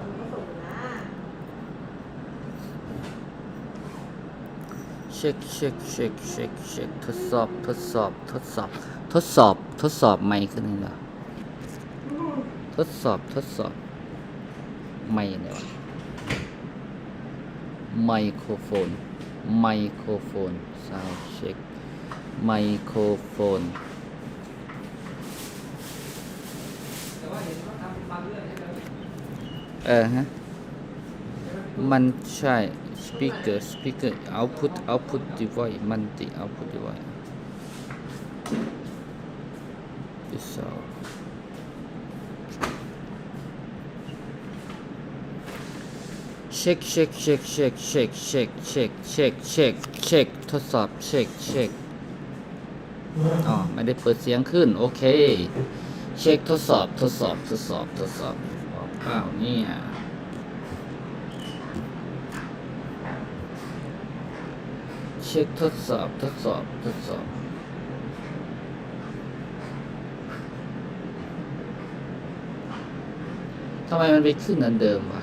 คุณก็ส่งนะเช็คเช็คเช็คเช็คเช็คทดสอบทดสอบทดสอบ ทดสอบทดสอบไม่ขึ้นนี่เหรอทดสอบทดสอบ ไม่เนี่ยวะไมโครโฟน ไมโครโฟนซาวเช็คไมโครโฟนแต่ว่าเห็นเขาทำบางเรื่องให้เรา เออฮะ มันใช่ speaker speaker output output device มันติ output device ดิสอเช็คเช็คเช็คเช็คเช็คเช็คเช็คเช็คเช็คเช็คทดสอบเช็คเช็คอ๋อไม่ได้เปิดเสียงขึ้น โอเค เช็คทดสอบทดสอบทดสอบทดสอบ เปล่าเนี่ยเช็คทดสอบทดสอบทดสอบทำไมมันไปขึ้นอันเดิมวะ